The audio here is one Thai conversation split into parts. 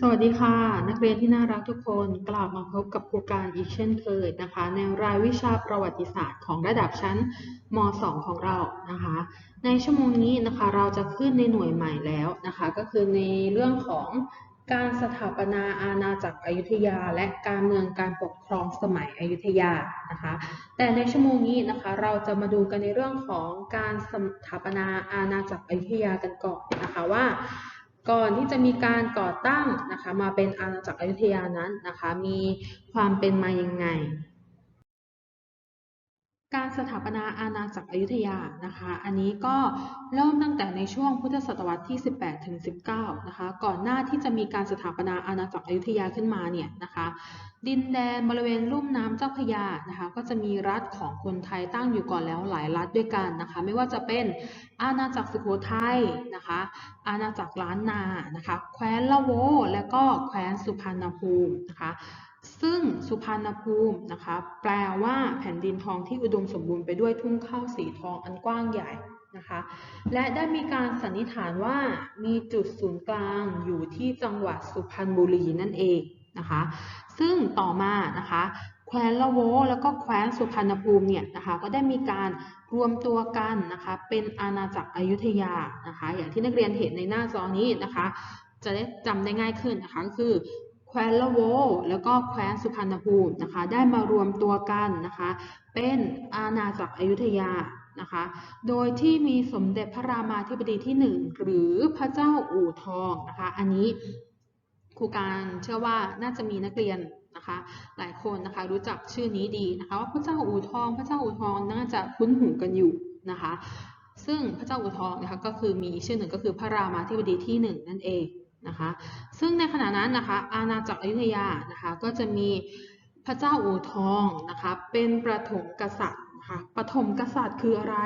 สวัสดีค่ะ นักเรียนที่น่ารักทุกคนกลับมาพบกับครูการอีกเช่นเคยนะคะ ในรายวิชาประวัติศาสตร์ของระดับชั้นม .2 ของเรานะคะ ในชั่วโมงนี้นะคะเราจะขึ้นในหน่วยใหม่แล้วนะคะ ก็คือในเรื่องของการสถาปนาอาณาจักรอยุธยา และการเมืองการปกครองสมัยอยุธยานะคะ แต่ในชั่วโมงนี้นะคะ เราจะมาดูกันในเรื่องของการสถาปนาอาณาจักรอยุธยากันก่อนนะคะว่า ก่อนที่จะมีการก่อตั้งนะคะมาเป็นอาณาจักรอยุธยานั้นนะคะมีความเป็นมายังไง การสถาปนาอาณาจักรอยุธยานะคะ อันนี้ก็เริ่มตั้งแต่ในช่วงพุทธศตวรรษที่ 18ถึง19 นะคะ ก่อนหน้าที่จะมีการสถาปนาอาณาจักรอยุธยาขึ้นมาเนี่ยนะคะ ดินแดนบริเวณลุ่มน้ำเจ้าพยานะคะ ก็จะมีรัฐของคนไทยตั้งอยู่ก่อนแล้วหลายรัฐด้วยกันนะคะ ไม่ว่าจะเป็นอาณาจักรสุโขทัยนะคะ อาณาจักรล้านนานะคะ แคว้นละโว และก็แคว้นสุพรรณภูมินะคะ ซึ่งสุพรรณภูมินะคะ แปลว่าแผ่นดินทองที่อุดมสมบูรณ์ไปด้วยทุ่งข้าวสีทองอันกว้างใหญ่นะคะ และได้มีการสันนิษฐานว่ามีจุดศูนย์กลางอยู่ที่จังหวัดสุพรรณบุรีนั่นเองนะคะ ซึ่งต่อมานะคะแคว้นละโวแล้วก็แคว้นสุพรรณภูมิเนี่ยนะคะก็ได้มีการรวมตัวกันนะคะเป็นอาณาจักรอยุธยานะคะ อย่างที่นักเรียนเห็นในหน้าจอนี้นะคะ จะได้จำได้ง่ายขึ้นนะคะคือ ว้นละโว แล้วก็แคว้นสุพรรณภูมินะคะ ได้มารวมตัวกันนะคะ เป็นอาณาจักรอยุธยานะคะ โดยที่มีสมเด็จพระรามาธิบดีที่หนึ่งหรือพระเจ้าอู่ทองนะคะ อันนี้ครูการเชื่อว่าน่าจะมีนักเรียนนะคะหลายคนนะคะรู้จักชื่อนี้ดีนะคะว่าพระเจ้าอู่ทอง พระเจ้าอู่ทองน่าจะคุ้นหูกันอยู่นะคะ ซึ่งพระเจ้าอู่ทองนะคะก็คือมีชื่อหนึ่งก็คือพระรามาธิบดีที่หนึ่งนั่นเอง นะคะซึ่งในขณะนั้นนะคะอาณาจักรอยุธยานะคะก็จะมีพระเจ้าอู่ทองนะคะเป็นประถมกษัตริย์นะคะปฐมกษัตริย์คืออะไร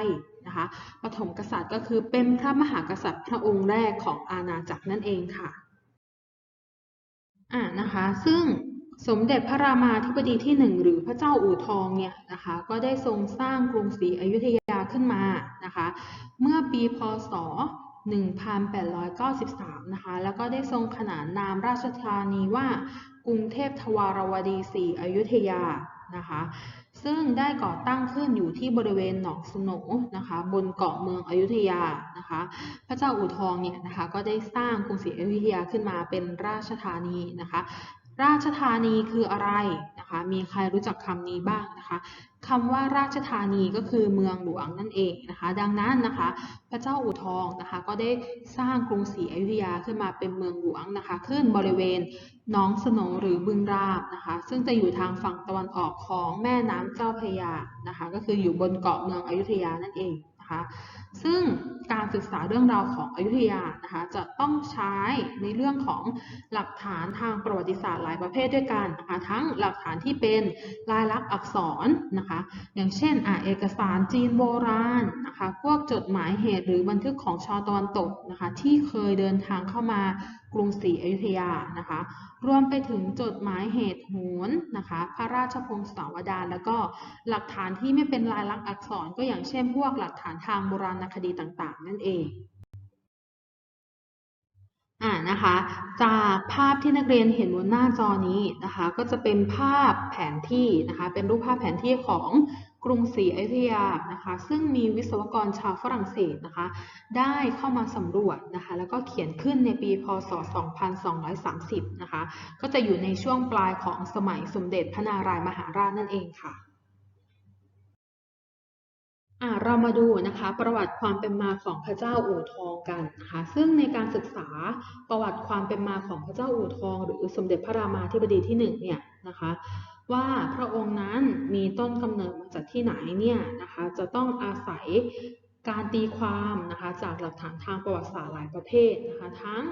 นะคะปฐมกษัตริย์ก็คือเป็นพระมหากษัตริย์พระองค์แรกของอาณาจักรนั่นเองค่ะอ่านะคะซึ่งสมเด็จพระรามาธิบดีที่หนึ่งหรือพระเจ้าอู่ทองเนี่ยนะคะก็ได้ทรงสร้างกรุงศรีอยุธยาขึ้นมานะคะเมื่อปีพศ 1893 นะคะ แล้วก็ได้ทรงขนานนามราชธานีว่ากรุงเทพทวารวดีศรีอยุธยานะคะ ซึ่งได้ก่อตั้งขึ้นอยู่ที่บริเวณหนองสโหนนะคะ บนเกาะเมืองอยุธยานะคะ พระเจ้าอู่ทองเนี่ยนะคะก็ได้สร้างกรุงศรีอยุธยาขึ้นมาเป็นราชธานีนะคะ ราชธานีคืออะไรนะคะ มีใครรู้จักคำนี้บ้างนะคะคำว่าราชธานีก็คือเมืองหลวงนั่นเองนะคะ ดังนั้นนะคะ พระเจ้าอู่ทองนะคะ ก็ได้สร้างกรุงศรีอยุธยาขึ้นมาเป็นเมืองหลวงนะคะ ขึ้นบริเวณหนองสโหนหรือบึงราบนะคะ ซึ่งจะอยู่ทางฝั่งตะวันออกของแม่น้ำเจ้าพระยานะคะ ก็คืออยู่บนเกาะเมืองอยุธยานั่นเองนะคะ ซึ่งการศึกษาเรื่องราวของอยุธยานะคะจะต้องใช้ในเรื่องของหลักฐานทางประวัติศาสตร์หลายประเภทด้วยกันนะคะทั้งหลักฐานที่เป็นลายลักษณ์อักษรนะคะ อย่างเช่นอเอกสารจีนโบราณนะคะ พวกจดหมายเหตุหรือบันทึกของชาวตะวันตกนะคะ ที่เคยเดินทางเข้ามา กรุงศรีอยุธยานะคะ รวมไปถึงจดหมายเหตุโหนนะคะ พระราชพงศาวดารแล้วก็หลักฐานที่ไม่เป็นลายลักษณ์อักษรก็อย่างเช่นพวกหลักฐานทางโบราณคดีต่างๆ นั่นเองอ่านะคะจากภาพที่นักเรียนเห็นบนหน้าจอนี้นะคะ ก็จะเป็นภาพแผนที่นะคะ เป็นรูปภาพแผนที่ของ กรุงศรีอยุธยานะคะซึ่งมีวิศวกรชาวฝรั่งเศสนะคะได้เข้ามาสำรวจนะคะแล้วก็เขียนขึ้นในปีพศ 2230นะคะก็จะอยู่ในช่วงปลายของสมัยสมเด็จพระนารายมหาราชนั่นเองค่ะอ่าเรามาดูนะคะประวัติความเป็นมาของพระเจ้าอู่ทองกันนะคะซึ่งในการศึกษาประวัติความเป็นมาของพระเจ้าอู่ทอง หรือสมเด็จพระรามาธิบดีที่หนึ่งเนี่ยนะคะ ว่าพระองค์นั้นมีต้นกำเนิดมาจากที่ไหนเนี่ยนะคะจะต้องอาศัยการตีความนะคะจากหลักฐานทางประวัติศาสตร์หลายประเภทนะคะทั้ง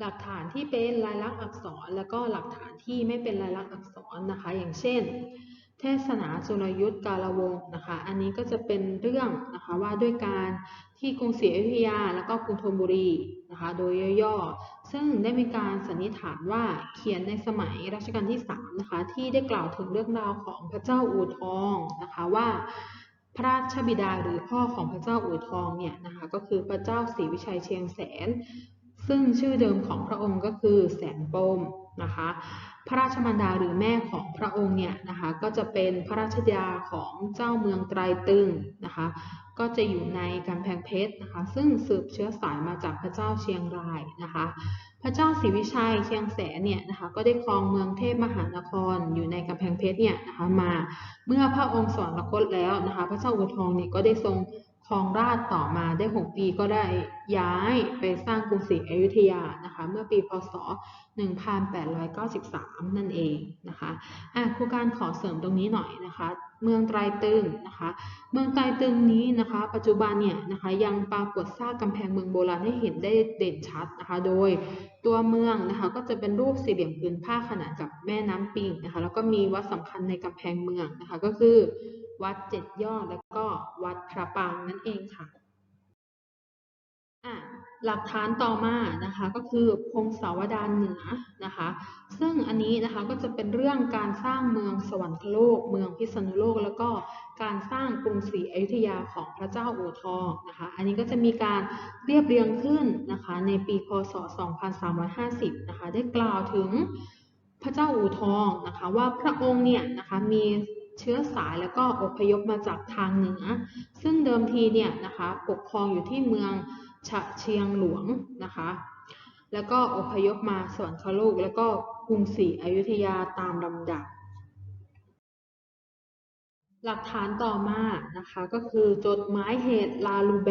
หลักฐานที่เป็นลายลักษณ์อักษร แล้วก็หลักฐานที่ไม่เป็นลายลักษณ์อักษรนะคะ อย่างเช่น เทศนาจุลยุทธกาลวงศ์นะคะ อันนี้ก็จะเป็นเรื่องนะคะว่าด้วยการที่กรุงศรีอยุธยา แล้วก็กรุงธนบุรี นะคะโดยย่อๆ ซึ่งได้มีการสันนิษฐานว่าเขียนในสมัยรัชกาลที่3นะคะที่ได้กล่าวถึงเรื่องราวของพระเจ้าอู่ทองนะคะว่าพระราชบิดาหรือพ่อของพระเจ้าอู่ทองเนี่ยนะคะก็คือพระเจ้าศรีวิชัยเชียงแสน ซึ่งชื่อเดิมของพระองค์ก็คือแสนปมนะคะ พระราชมารดาหรือแม่ของพระองค์เนี่ยนะคะก็จะเป็นพระราชยาของเจ้าเมืองไตรตึงนะคะก็จะอยู่ในกำแพงเพชรนะคะซึ่งสืบเชื้อสายมาจากพระเจ้าเชียงรายนะคะพระเจ้าศรีวิชัยเชียงแสนเนี่ยนะคะก็ได้ครองเมืองเทพมหานครอยู่ในกำแพงเพชรเนี่ยนะคะมาเมื่อพระองค์สวรรคตแล้วนะคะพระเจ้าอู่ทองเนี่ยก็ได้ทรง ครองราชต่อมาได้ 6 ปีก็ได้ย้ายไปสร้างกรุงศรีอยุธยานะคะเมื่อปีพศ 1893 นั่นเองนะคะอะครูการขอเสริมตรงนี้หน่อยนะคะเมืองไตรตึงนะคะเมืองไตรตึงนี้นะคะปัจจุบันเนี่ยนะคะยังปรากฏซากกำแพงเมืองโบราณให้เห็นได้เด่นชัดนะคะโดยตัวเมืองนะคะก็จะเป็นรูปสี่เหลี่ยมผืนผ้าขนานกับแม่น้ำปิงนะคะแล้วก็มีวัดสำคัญในกำแพงเมืองนะคะก็คือ วัดเจ็ดยอดแล้วก็วัดพระปรางนั่นเองค่ะอะหลักฐานต่อมานะคะก็คือพงศาวดารเหนือนะคะ ซึ่งอันนี้นะคะก็จะเป็นเรื่องการสร้างเมืองสวรรคโลก เมืองพิษณุโลก แล้วก็การสร้างกรุงศรีอยุธยาของพระเจ้าอู่ทองนะคะอันนี้ก็จะมีการเรียบเรียงขึ้นนะคะในปีพศ 2350นะคะได้กล่าวถึงพระเจ้าอู่ทองนะคะว่าพระองค์เนี่ยนะคะมี เชื้อสายแล้วก็อพยพมาจากทางเหนือ ซึ่งเดิมทีเนี่ยนะคะปกครองอยู่ที่เมืองฉะเชียงหลวงนะคะ แล้วก็อพยพมาสวรรคโลกแล้วก็กรุงศรีอยุธยาตามลำดับ หลักฐานต่อมานะคะก็คือจดหมายเหตุลาลูแบ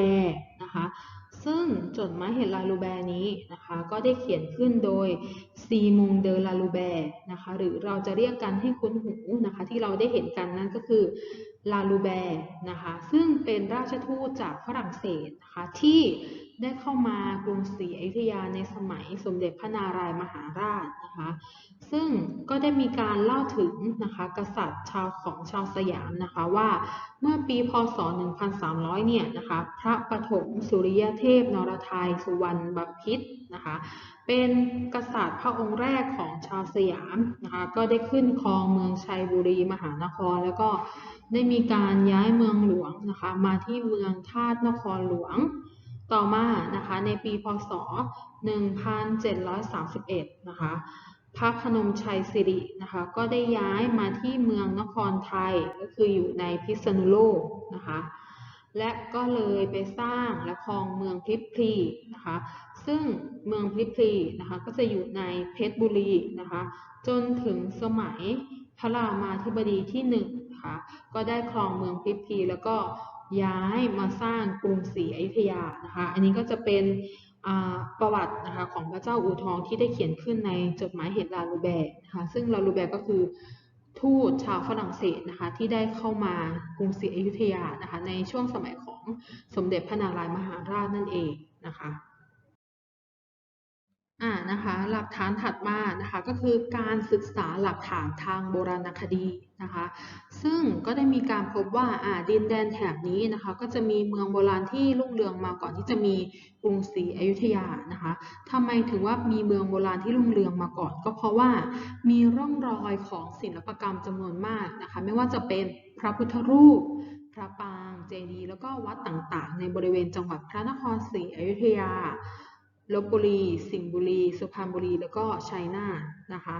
นะคะ ซึ่งจดหมายเหตุลาลูแบร์นี้นะคะก็ได้เขียนขึ้นโดยซีมุงเดอลาลูแบร์นะคะหรือเราจะเรียกกันให้คุ้นหูนะคะที่เราได้เห็นกันนั่นก็คือลาลูแบร์นะคะซึ่งเป็นราชทูตจากฝรั่งเศสนะคะที่ ได้เข้ามากรุงศรีอยุธยาในสมัยสมเด็จพระนารายมหาราชนะคะ ซึ่งก็ได้มีการเล่าถึงนะคะกษัตริย์ชาวของชาวสยามนะคะว่าเมื่อปีพศ 1300 เนี่ยนะคะพระปฐมสุริยเทพนรทัยสุวรรณบพิตรนะคะเป็นกษัตริย์พระองค์แรกของชาวสยามนะคะก็ได้ขึ้นครองเมืองชัยบุรีมหานคร แล้วก็ได้มีการย้ายเมืองหลวงนะคะมาที่เมืองธาตุนครหลวง ต่อมานะคะในปีพศ 1731 นะคะพระพนมชัยสิรินะคะก็ได้ย้ายมาที่เมืองนครไทยก็คืออยู่ในพิษณุโลกนะคะและก็เลยไปสร้างและครองเมืองพลิพลีนะคะซึ่งเมืองพลิพลีนะคะก็จะอยู่ในเพชรบุรีนะคะจนถึงสมัยพระรามาธิบดีที่หนึ่งนะคะก็ได้ครองเมืองพลิพลีแล้วก็ ย้ายมาสร้างกรุงศรีอยุธยานะคะอันนี้ก็จะเป็นประวัตินะคะของพระเจ้าอู่ทองที่ได้เขียนขึ้นในจดหมายเหตุลาลูแบร์นะคะซึ่งลาลูแบร์ก็คือทูตชาวฝรั่งเศสนะคะที่ได้เข้ามากรุงศรีอยุธยานะคะในช่วงสมัยของสมเด็จพระนารายมหาราชนั่นเองนะคะ นะคะหลักฐานถัดมานะคะก็คือการศึกษาหลักฐานทางโบราณคดีนะคะซึ่งก็ได้มีการพบว่าอ่าดินแดนแถบนี้นะคะก็จะมีเมืองโบราณที่รุ่งเรืองมาก่อนที่จะมีกรุงศรีอยุธยานะคะทำไมถึงว่ามีเมืองโบราณที่รุ่งเรืองมาก่อน ก็เพราะว่ามีร่องรอยของศิลปกรรมจำนวนมากนะคะไม่ว่าจะเป็นพระพุทธรูปพระปางเจดีย์แล้วก็วัดต่างๆ ในบริเวณจังหวัดพระนครศรีอยุธยา ลบบุรี สิงห์บุรี สุพรรณบุรี แล้วก็ชัยนาทนะคะ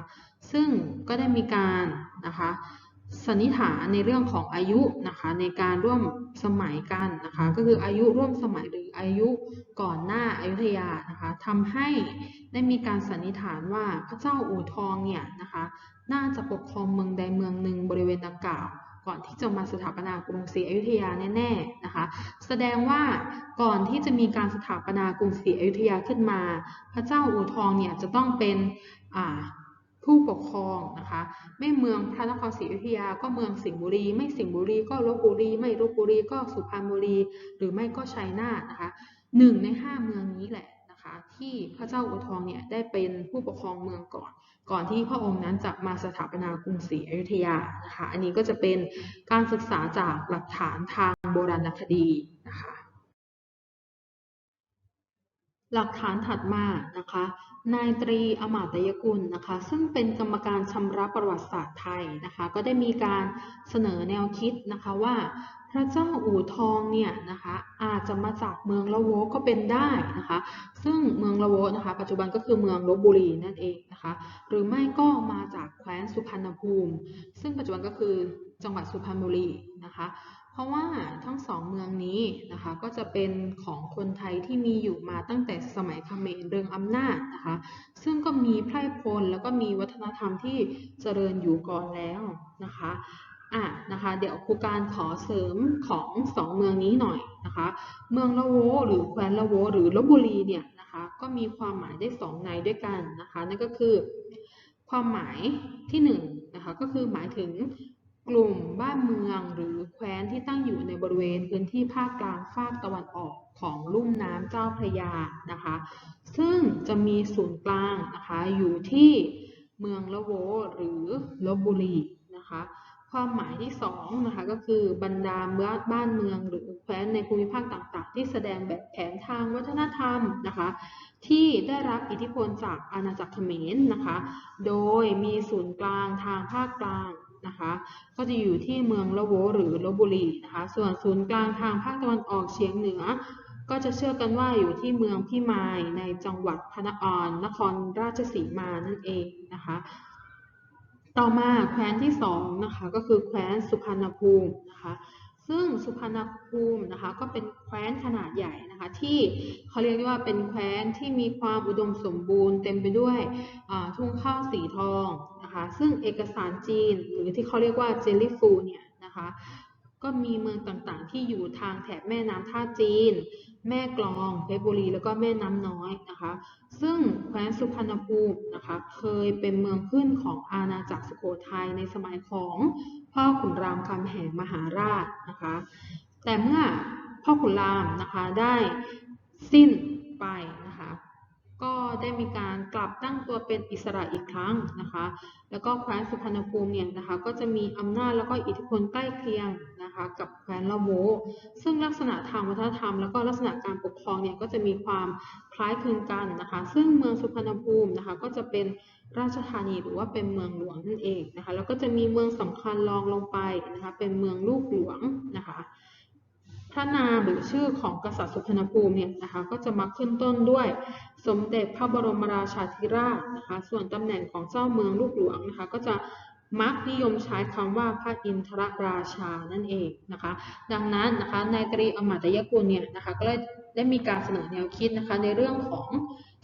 ซึ่งก็ได้มีการนะคะสันนิษฐานในเรื่องของอายุนะคะในการร่วมสมัยกันนะคะก็คืออายุร่วมสมัยหรืออายุก่อนหน้าอายุทยานะคะทำให้ได้มีการสันนิษฐานว่าพระเจ้าอู่ทองเนี่ยนะคะน่าจะปกครองเมืองใดเมืองหนึ่งบริเวณดังกล่าว ก่อนที่จะมาสถาปนากรุงศรีอยุธยาแน่ๆนะคะ แสดงว่าก่อนที่จะมีการสถาปนากรุงศรีอยุธยาขึ้นมา พระเจ้าอู่ทองเนี่ยจะต้องเป็นผู้ปกครองนะคะไม่เมืองพระนครศรีอยุธยาก็เมืองสิงห์บุรี ไม่สิงห์บุรีก็ลบบุรี ไม่ลบบุรีก็สุพรรณบุรี หรือไม่ก็ชัยนาทนะคะหนึ่งในห้าเมืองนี้แหละนะคะที่พระเจ้าอู่ทองเนี่ยได้เป็นผู้ปกครองเมืองก่อน ก่อนที่พระองค์นั้นจะมาสถาปนากรุงศรีอยุธยานะคะ อันนี้ก็จะเป็นการศึกษาจากหลักฐานทางโบราณคดีนะคะ หลักฐานถัดมานะคะ นายตรีอมาตยกุลนะคะ ซึ่งเป็นกรรมการชำระประวัติศาสตร์ไทยนะคะ ก็ได้มีการเสนอแนวคิดนะคะว่าพระเจ้าอู่ทองเนี่ยนะคะอาจจะมาจากเมืองละโวก็เป็นได้นะคะ ซึ่งเมืองละโวนะคะ ปัจจุบันก็คือเมืองลบบุรีนั่นเองนะคะ หรือไม่ก็มาจากแคว้นสุพรรณภูมิ ซึ่งปัจจุบันก็คือจังหวัดสุพรรณบุรีนะคะ เพราะว่าทั้งสองเมืองนี้นะคะก็จะเป็นของคนไทยที่มีอยู่มาตั้งแต่สมัยเขมรเรืองอำนาจนะคะซึ่งก็มีไพร่พลแล้วก็มีวัฒนธรรมที่เจริญอยู่ก่อนแล้วนะคะอะนะคะเดี๋ยวครูการขอเสริมของสองเมืองนี้หน่อยนะคะเมืองละโวหรือแคว้นละโวหรือลบบุรีเนี่ยนะคะก็มีความหมายได้สองในด้วยกันนะคะนั่นก็คือ ความหมายที่หนึ่งนะคะก็คือหมายถึง กลุ่มบ้านเมืองหรือแคว้นที่ตั้งอยู่ในบริเวณพื้นที่ภาคกลางภาคตะวันออกของลุ่มน้ำเจ้าพระยานะคะ ซึ่งจะมีศูนย์กลางนะคะอยู่ที่เมืองละโวหรือลบบุรีนะคะความหมายที่สองนะคะก็คือบรรดาเมืองบ้านเมืองหรือแคว้นในภูมิภาคต่างๆ ที่แสดงแบบแผนทางวัฒนธรรมนะคะที่ได้รับอิทธิพลจากอาณาจักรเขมรนะคะ โดยมีศูนย์กลางทางภาคกลาง นะคะ ก็จะอยู่ที่เมืองละโวหรือลบบุรีนะคะ ส่วนศูนย์กลางทางภาคตะวันออกเฉียงเหนือ ก็จะเชื่อกันว่าอยู่ที่เมืองพิมายในจังหวัดพระนครนครราชสีมานั่นเองนะคะ ต่อมาแคว้นที่สองนะคะก็คือแคว้นสุพรรณภูมินะคะซึ่งสุพรรณภูมินะคะก็เป็นแคว้นขนาดใหญ่นะคะที่เขาเรียกได้ว่าเป็นแคว้นที่มีความอุดมสมบูรณ์เต็มไปด้วยทุ่งข้าวสีทอง นะคะ ซึ่งเอกสารจีนหรือที่เขาเรียกว่าเจลลี่ฟูเนี่ยนะคะก็มีเมืองต่างๆ ที่อยู่ทางแถบแม่น้ำท่าจีน แม่กลองเพชรบุรี แล้วก็แม่น้ำน้อยนะคะ ซึ่งแคว้นสุพรรณภูมินะคะ เคยเป็นเมืองขึ้นของอาณาจักรสุโขทัยในสมัยของพ่อขุนรามคำแหงมหาราชนะคะ แต่เมื่อพ่อขุนรามนะคะได้สิ้นไป ได้มีการกลับตั้งตัวเป็นอิสระอีกครั้งนะคะ แล้วก็แคว้นสุพรรณภูมิเนี่ยนะคะก็จะมีอำนาจแล้วก็อิทธิพลใกล้เคียงนะคะกับแคว้นละโวซึ่งลักษณะทางวัฒนธรรม แล้วก็ลักษณะการปกครองเนี่ยก็จะมีความคล้ายคลึงกันนะคะ ซึ่งเมืองสุพรรณภูมินะคะก็จะเป็นราชธานีหรือว่าเป็นเมืองหลวงนั่นเองนะคะ แล้วก็จะมีเมืองสำคัญรองลงไปนะคะเป็นเมืองลูกหลวงนะคะ พระนามหรือชื่อของกษัตริย์สุพรรณภูมิเนี่ยนะคะก็จะมาขึ้นต้นด้วยสมเด็จพระบรมราชาธิราชนะคะส่วนตำแหน่งของเจ้าเมืองลูกหลวงนะคะก็จะมักนิยมใช้คำว่าพระอินทรราชานั่นเองนะคะ ดังนั้นนะคะนายตรีอมตยกุลเนี่ยนะคะก็เลยได้มีการเสนอแนวคิดนะคะในเรื่องของ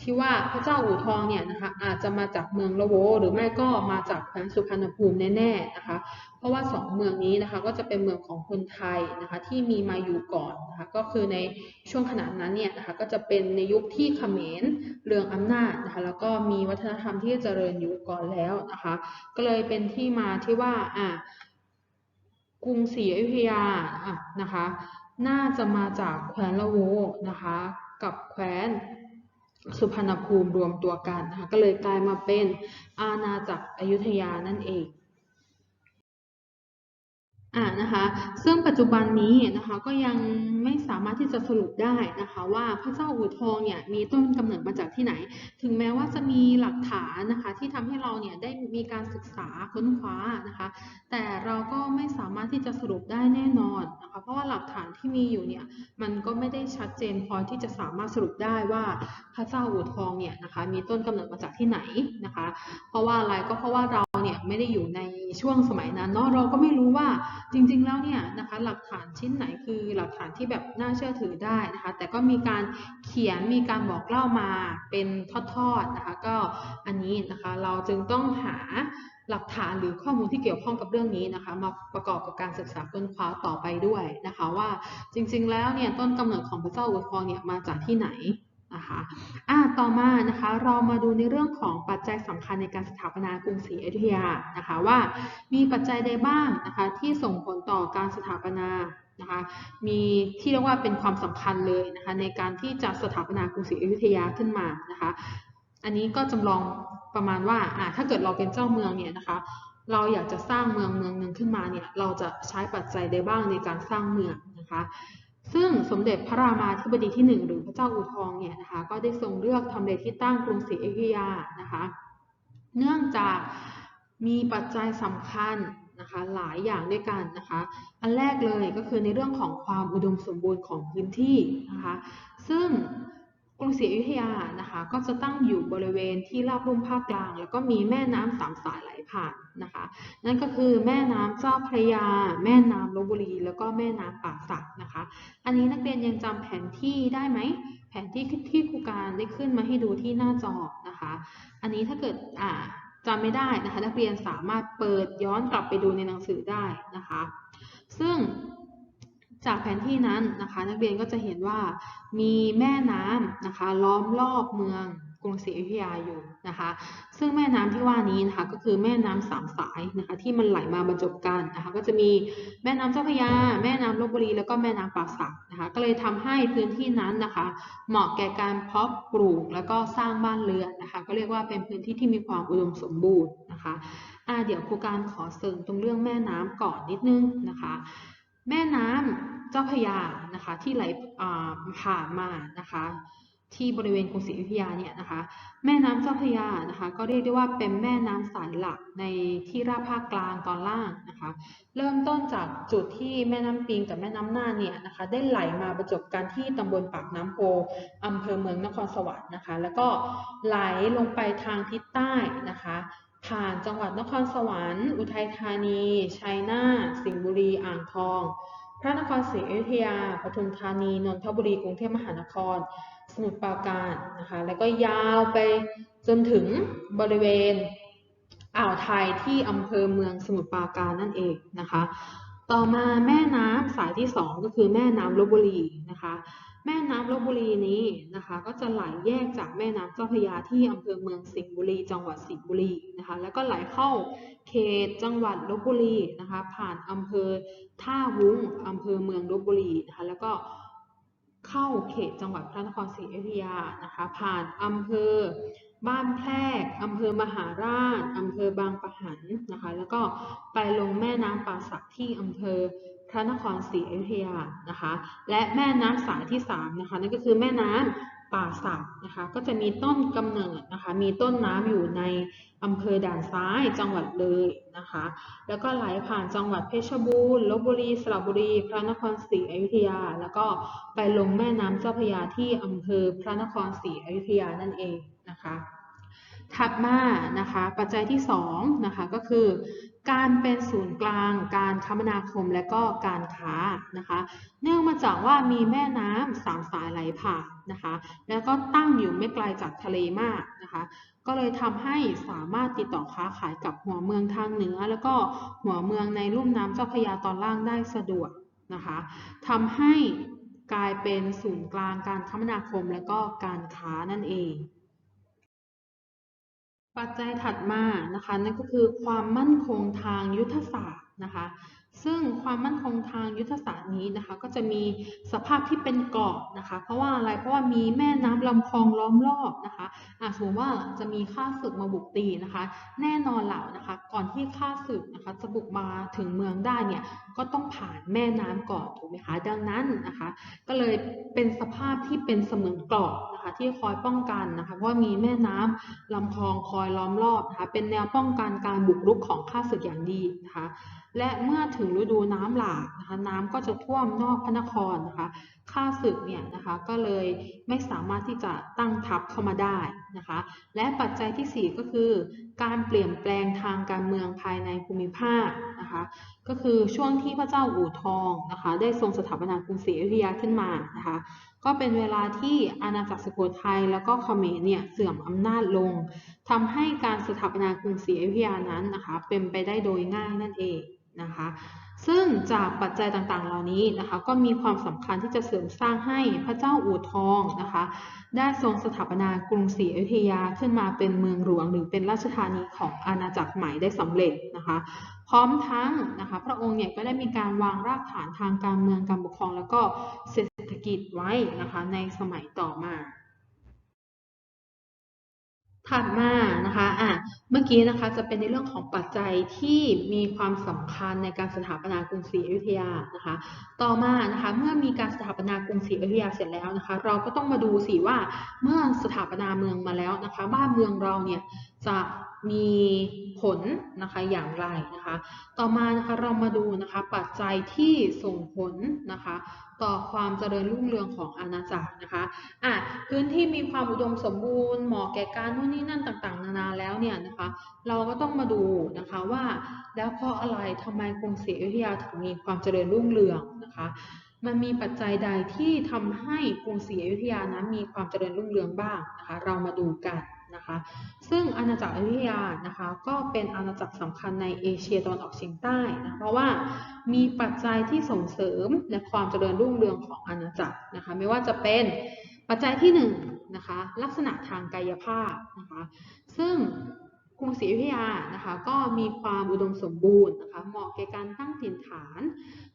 ที่ว่าพระเจ้าอู่ทองเนี่ยนะคะอาจจะมาจากเมืองละโว หรือไม่ก็มาจากแคว้นสุพรรณภูมิแน่ๆนะคะ เพราะว่าสองเมืองนี้นะคะก็จะเป็นเมืองของคนไทยนะคะที่มีมาอยู่ก่อนนะคะก็คือในช่วงขณะนั้นเนี่ยนะคะก็จะเป็นในยุคที่เขมรเรืองอำนาจนะคะแล้วก็มีวัฒนธรรมที่เจริญอยู่ก่อนแล้วนะคะก็เลยเป็นที่มาที่ว่าอะกรุงศรีอยุธยาอะนะคะน่าจะมาจากแคว้นละโวนะคะกับแคว้น สุพรรณภูมิรวมตัวกันนะคะก็เลยกลายมาเป็นอาณาจักรอยุธยานั่นเอง อ่านะคะซึ่งปัจจุบันนี้นะคะก็ยังไม่สามารถที่จะสรุปได้นะคะว่าพระเจ้าอู่ทองเนี่ยมีต้นกำเนิดมาจากที่ไหน ถึงแม้ว่าจะมีหลักฐานนะคะที่ทำให้เราเนี่ยได้มีการศึกษาค้นคว้านะคะ แต่เราก็ไม่สามารถที่จะสรุปได้แน่นอนนะคะเพราะว่าหลักฐานที่มีอยู่เนี่ยมันก็ไม่ได้ชัดเจนพอที่จะสามารถสรุปได้ว่าพระเจ้าอู่ทองเนี่ยนะคะมีต้นกำเนิดมาจากที่ไหนนะคะ เพราะว่าอะไรก็เพราะว่าเราเนี่ยไม่ได้อยู่ใน ช่วงสมัยนั้นเนาะเราก็ไม่รู้ว่าจริง ๆ แล้วเนี่ยนะคะหลักฐานชิ้นไหนคือหลักฐานที่แบบน่าเชื่อถือได้นะคะ แต่ก็มีการเขียนมีการบอกเล่ามาเป็นทอดๆนะคะ ก็อันนี้นะคะเราจึงต้องหาหลักฐานหรือข้อมูลที่เกี่ยวข้องกับเรื่องนี้นะคะ มาประกอบกับการศึกษาค้นคว้าต่อไปด้วยนะคะ ว่าจริงๆแล้วเนี่ยต้นกำเนิดของพระเจ้าอู่ทองเนี่ยมาจากที่ไหน นะคะอ่าต่อมานะคะเรามาดูในเรื่องของปัจจัยสำคัญในการสถาปนากรุงศรีอยุธยานะคะว่ามีปัจจัยใดบ้างนะคะที่ส่งผลต่อการสถาปนานะคะมีที่เรียกว่าเป็นความสำคัญเลยนะคะในการที่จะสถาปนากรุงศรีอยุธยาขึ้นมานะคะอันนี้ก็จำลองประมาณว่าอ่าถ้าเกิดเราเป็นเจ้าเมืองเนี่ยนะคะเราอยากจะสร้างเมืองเมืองหนึ่งขึ้นมาเนี่ยเราจะใช้ปัจจัยใดบ้างในการสร้างเมืองนะคะ ซึ่งสมเด็จพระรามาธิบดีที่หนึ่งหรือพระเจ้าอู่ทองเนี่ยนะคะก็ได้ทรงเลือกทำเลที่ตั้งกรุงศรีอยุธยานะคะเนื่องจากมีปัจจัยสำคัญนะคะหลายอย่างด้วยกันนะคะ อันแรกเลยก็คือในเรื่องของความอุดมสมบูรณ์ของพื้นที่นะคะซึ่ง กรุงศรีอยุธยานะคะ ก็จะตั้งอยู่บริเวณที่ราบลุ่มภาคกลาง แล้วก็มีแม่น้ำสามสายไหลผ่านนะคะ นั่นก็คือแม่น้ำเจ้าพระยา แม่น้ำลบบุรี แล้วก็แม่น้ำป่าสักนะคะ อันนี้นักเรียนยังจำแผนที่ได้ไหมแผนที่ที่ครูการได้ขึ้นมาให้ดูที่หน้าจอนะคะ อันนี้ถ้าเกิดอ่าจำไม่ได้นะคะ นักเรียนสามารถเปิดย้อนกลับไปดูในหนังสือได้นะคะ ซึ่ง จากแผนที่นั้นนะคะนักเรียนก็จะเห็นว่ามีแม่น้ำนะคะล้อมรอบเมืองกรุงศรีอยุธยาอยู่นะคะ ซึ่งแม่น้ำที่ว่านี้นะคะก็คือแม่น้ำสามสายนะคะที่มันไหลมาบรรจบกันนะคะก็จะมีแม่น้ำเจ้าพระยา แม่น้ำลบบุรีแล้วก็แม่น้ำป่าสักนะคะก็เลยทำให้พื้นที่นั้นนะคะ เหมาะแก่การเพาะปลูกแล้วก็สร้างบ้านเรือนนะคะ ก็เรียกว่าเป็นพื้นที่ที่มีความอุดมสมบูรณ์นะคะอ่าเดี๋ยวครูการขอเสริมตรงเรื่องแม่น้ำก่อนนิดนึงนะคะ แม่น้ำเจ้าพยานะคะที่ไหลผ่านมานะคะที่บริเวณกรุงศรีอยุธยาเนี่ยนะคะแม่น้ำเจ้าพยานะคะก็เรียกได้ว่าเป็นแม่น้ำสายหลักในที่ราบภาคกลางตอนล่างนะคะเริ่มต้นจากจุดที่แม่น้ำปิงกับแม่น้ำน่านเนี่ยนะคะได้ไหลมาบรรจบกันที่ตำบลปากน้ำโพอำเภอเมืองนครสวรรค์นะคะแล้วก็ไหลลงไปทางทิศใต้นะคะ ผ่านจังหวัดนครสวรรค์ อุทัยธานี ชัยนาท สิงห์บุรี อ่างทอง พระนครศรีอยุธยา ปทุมธานี นนทบุรี กรุงเทพมหานคร สมุทรปราการนะคะ แล้วก็ยาวไปจนถึงบริเวณอ่าวไทยที่อำเภอเมืองสมุทรปราการนั่นเองนะคะ ต่อมาแม่น้ำสายที่สองก็คือแม่น้ำลบบุรีนะคะ แม่น้ำลบบุรีนี้นะคะ ก็จะไหลแยกจากแม่น้ำเจ้าพระยาที่อำเภอเมืองสิงห์บุรี จังหวัดสิงห์บุรีนะคะ แล้วก็ไหลเข้าเขตจังหวัดลบบุรีนะคะ ผ่านอำเภอท่าวุ้งอำเภอเมืองลบบุรีนะคะ แล้วก็เข้าเขตจังหวัดพระนครศรีอยุธยานะคะ ผ่านอำเภอบ้านแพรกอำเภอมหาราชอำเภอบางปะหันนะคะ แล้วก็ไปลงแม่น้ำป่าสักที่อำเภอ พระนครศรีอยุธยานะคะ และแม่น้ำสายที่ 3 นะคะ นั่นก็คือแม่น้ำป่าสักนะคะ ก็จะมีต้นกำเนิดนะคะ มีต้นน้ำอยู่ในอำเภอด่านซ้ายจังหวัดเลยนะคะ แล้วก็ไหลผ่านจังหวัดเพชรบูรณ์ลบบุรีสระบุรี พระนครศรีอยุธยา แล้วก็ไปลงแม่น้ำเจ้าพระยาที่อำเภอพระนครศรีอยุธยานั่นเองนะคะถัดมานะคะปัจจัยที่2นะคะก็คือ การเป็นศูนย์กลาง การคมนาคมและก็การค้านะคะ เนื่องมาจากว่ามีแม่น้ำสามสายไหลผ่านนะคะ แล้วก็ตั้งอยู่ไม่ไกลจากทะเลมากนะคะ ก็เลยทำให้สามารถติดต่อค้าขายกับหัวเมืองทางเหนือ แล้วก็หัวเมืองในลุ่มน้ำเจ้าพระยาตอนล่างได้สะดวกนะคะทำให้กลายเป็นศูนย์กลางการคมนาคมและก็การค้านั่นเอง ปัจจัยถัดมานะคะนั่นก็คือความมั่นคงทางยุทธศาสตร์นะคะ ซึ่งความมั่นคงทางยุทธศาสตร์นี้นะคะ ก็จะมีสภาพที่เป็นเกาะนะคะ เพราะว่าอะไรเพราะว่ามีแม่น้ำลำคลองล้อมรอบนะคะอะสมมติว่าจะมีข้าศึกมาบุกตีนะคะ แน่นอนแหละนะคะ ก่อนที่ข้าศึกนะคะจะบุกมาถึงเมืองได้เนี่ยก็ต้องผ่านแม่น้ำก่อนถูกไหมคะดังนั้นนะคะ ก็เลยเป็นสภาพที่เป็นเสมือนเกาะนะคะที่คอยป้องกันนะคะเพราะว่ามีแม่น้ำลำคลองคอยล้อมรอบนะคะเป็นแนวป้องกันการบุกรุกของข้าศึกอย่างดีนะคะและเมื่อถึงฤดูน้ำหลากนะคะน้ำก็จะท่วมนอกพระนครนะคะข้าศึกเนี่ยนะคะก็เลยไม่สามารถที่จะตั้งทัพเข้ามาได้นะคะและปัจจัยที่ 4 ก็คือการเปลี่ยนแปลงทางการเมืองภายในภูมิภาคนะคะก็คือช่วงที่พระเจ้าอู่ทองนะคะได้ทรงสถาปนากรุงศรีอยุธยาขึ้นมานะคะก็เป็นเวลาที่อาณาจักรสุโขทัยแล้วก็เขมรเนี่ยเสื่อมอำนาจลงทำให้การสถาปนากรุงศรีอยุธยานั้นนะคะเป็นไปได้โดยง่ายนั่นเอง นะคะ ซึ่งจากปัจจัยต่างๆ เหล่านี้นะคะ ก็มีความสำคัญที่จะเสริมสร้างให้พระเจ้าอู่ทองนะคะ ได้ทรงสถาปนากรุงศรีอยุธยาขึ้นมาเป็นเมืองหลวงหรือเป็นราชธานีของอาณาจักรใหม่ได้สำเร็จนะคะ พร้อมทั้งนะคะ พระองค์เนี่ยก็ได้มีการวางรากฐานทางการเมืองการปกครอง แล้วก็เศรษฐกิจไว้นะคะในสมัยต่อมาถัดมานะคะอะ เมื่อกี้นะคะจะเป็นในเรื่องของปัจจัยที่มีความสำคัญในการสถาปนากรุงศรีอยุธยานะคะ ต่อมานะคะเมื่อมีการสถาปนากรุงศรีอยุธยาเสร็จแล้วนะคะ เราก็ต้องมาดูสิว่าเมื่อสถาปนาเมืองมาแล้วนะคะ บ้านเมืองเราเนี่ยจะ มีผลนะคะอย่างไรนะคะ ต่อมานะคะเรามาดูนะคะปัจจัยที่ส่งผลนะคะ ต่อความเจริญรุ่งเรืองของอาณาจักรนะคะอะพื้นที่มีความอุดมสมบูรณ์เหมาะแก่การนู่นนี่นั่นต่างๆ นานาแล้วเนี่ยนะคะ เราก็ต้องมาดูนะคะว่าแล้วเพราะอะไรทำไมกรุงศรีอยุธยาถึงมีความเจริญรุ่งเรืองนะคะมันมีปัจจัยใดที่ทำให้กรุงศรีอยุธยานั้นมีความเจริญรุ่งเรืองบ้างนะคะ เรามาดูกัน นะคะ ซึ่งอาณาจักรอยุธยานะคะ ก็เป็นอาณาจักรสำคัญในเอเชียตะวันออกเฉียงใต้นะเพราะว่ามีปัจจัยที่ส่งเสริมและความเจริญรุ่งเรืองของอาณาจักรนะคะ ไม่ว่าจะเป็นปัจจัยที่หนึ่งนะคะลักษณะทางกายภาพนะคะ ซึ่ง กรุงศรีอยุธยานะคะก็มีความอุดมสมบูรณ์นะคะเหมาะแก่การตั้งถิ่นฐาน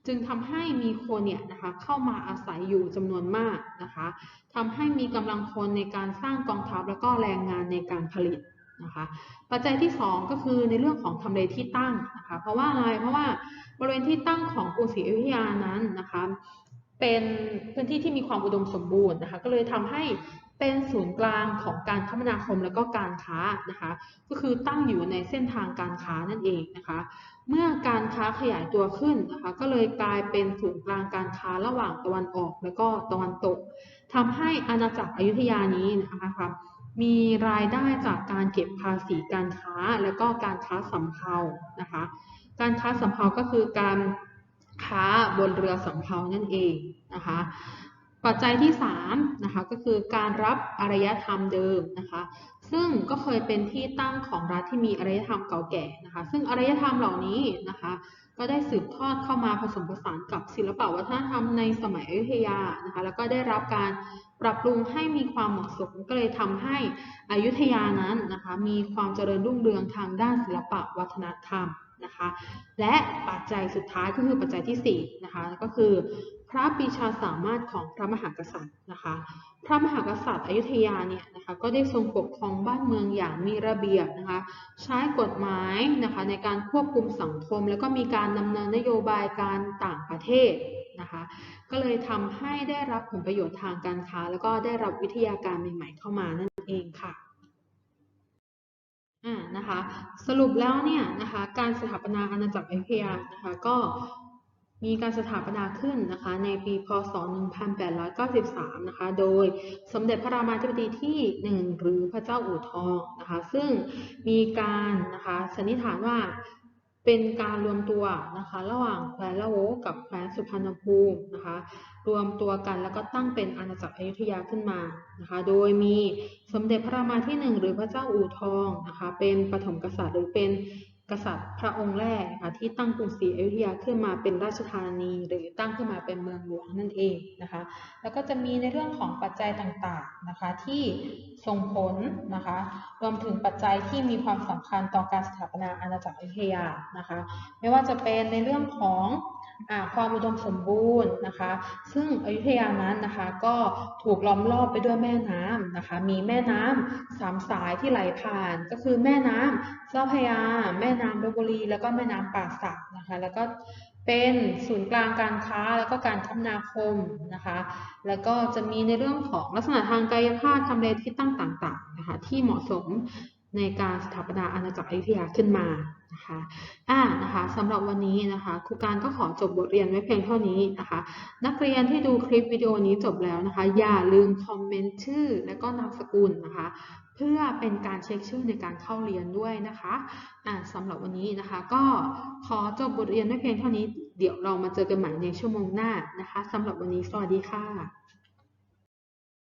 จึงทำให้มีคนเนี่ยนะคะเข้ามาอาศัยอยู่จำนวนมากนะคะทำให้มีกำลังคนในการสร้างกองทัพแล้วก็แรงงานในการผลิตนะคะปัจจัยที่ 2 ก็คือในเรื่องของทำเลที่ตั้งนะคะเพราะว่าอะไรเพราะว่าบริเวณที่ตั้งของกรุงศรีอยุธยานั้นนะคะเป็นพื้นที่ที่มีความอุดมสมบูรณ์นะคะก็เลยทำให้ เป็นศูนย์กลางของการคมนาคมและก็การค้านะคะ ก็คือตั้งอยู่ในเส้นทางการค้านั่นเองนะคะ เมื่อการค้าขยายตัวขึ้นนะคะ ก็เลยกลายเป็นศูนย์กลางการค้าระหว่างตะวันออกและก็ตะวันตกทำให้อาณาจักรอยุธยานี้นะคะมีรายได้จากการเก็บภาษีการค้าและก็การค้าสำเภานะคะ การค้าสำเภาก็คือการค้าบนเรือสำเภานั่นเองนะคะ ปัจจัยที่3นะคะก็คือการรับอารยธรรมเดิมนะคะซึ่งก็เคยเป็นที่ตั้งของรัฐที่มีอารยธรรมเก่าแก่นะคะซึ่งอารยธรรมเหล่านี้นะคะก็ได้สืบทอดเข้ามาผสมผสานกับศิลปวัฒนธรรมในสมัยอยุธยานะคะแล้วก็ได้รับการปรับปรุงให้มีความเหมาะสมก็เลยทำให้อยุธยานั้นนะคะมีความเจริญรุ่งเรืองทางด้านศิลปวัฒนธรรม นะคะ และปัจจัยสุดท้ายก็คือปัจจัยที่4นะคะก็คือ พระปีชาสามารถของพระมหากษัตริย์นะคะ พระมหากษัตริย์อยุธยาเนี่ยนะคะก็ได้ทรงปกครองบ้านเมืองอย่างมีระเบียบนะคะ ใช้กฎหมายนะคะในการควบคุมสังคม แล้วก็มีการดำเนินนโยบายการต่างประเทศนะคะ ก็เลยทำให้ได้รับผลประโยชน์ทางการค้า แล้วก็ได้รับวิทยาการใหม่ๆเข้ามานั่นเองค่ะ อ่านะคะสรุปแล้วเนี่ยนะคะการสถาปนาอาณาจักรเอเชียานะคะก็มีการสถาปนาขึ้นนะคะในปีพศ 1893 นะคะ โดยสมเด็จพระรามาธิบดีที่ 1 หรือพระเจ้าอู่ทองนะคะ ซึ่งมีการนะคะสันนิษฐานว่า เป็นการรวมตัวนะคะ ระหว่างแคว้นละโวกับแคว้นสุพรรณภูมินะคะ รวมตัวกันแล้วก็ตั้งเป็นอาณาจักรอยุธยาขึ้นมานะคะ โดยมีสมเด็จพระรามาที่ 1 หรือพระเจ้าอู่ทองนะคะ เป็นปฐมกษัตริย์หรือเป็น กษัตริย์พระองค์แรกนะคะที่ตั้งกรุงศรีอยุธยาขึ้นมาเป็นราชธานี หรือตั้งขึ้นมาเป็นเมืองหลวงนั่นเองนะคะ แล้วก็จะมีในเรื่องของปัจจัยต่างๆนะคะที่ส่งผลนะคะรวมถึงปัจจัยที่มีความสำคัญต่อการสถาปนาอาณาจักรอยุธยานะคะ ไม่ว่าจะเป็นในเรื่องของอความอุดมสมบูรณ์นะคะ ซึ่งอยุธยานั้นนะคะก็ถูกล้อมรอบไปด้วยแม่น้ำนะคะ มีแม่น้ำสามสายที่ไหลผ่านก็คือแม่น้ำเจ้าพระยาแม่น้ำลบบุรี แล้วก็แม่น้ำป่าสักนะคะ แล้วก็เป็นศูนย์กลางการค้าแล้วก็การคมนาคมนะคะ แล้วก็จะมีในเรื่องของลักษณะทางกายภาพทำเลที่ตั้งต่างๆนะคะที่เหมาะสม ในการสถาปนาอาณาจักรอยุธยาขึ้นมานะคะอ่านะคะสำหรับวันนี้นะคะครูการก็ขอจบบทเรียนไว้เพียงเท่านี้นะคะ นักเรียนที่ดูคลิปวิดีโอนี้จบแล้วนะคะ อย่าลืมคอมเมนต์ชื่อและก็นามสกุลนะคะ เพื่อเป็นการเช็คชื่อในการเข้าเรียนด้วยนะคะอ่าสำหรับวันนี้นะคะ ก็ขอจบบทเรียนไว้เพียงเท่านี้ เดี๋ยวเรามาเจอกันใหม่ในชั่วโมงหน้านะคะสำหรับวันนี้สวัสดีค่ะ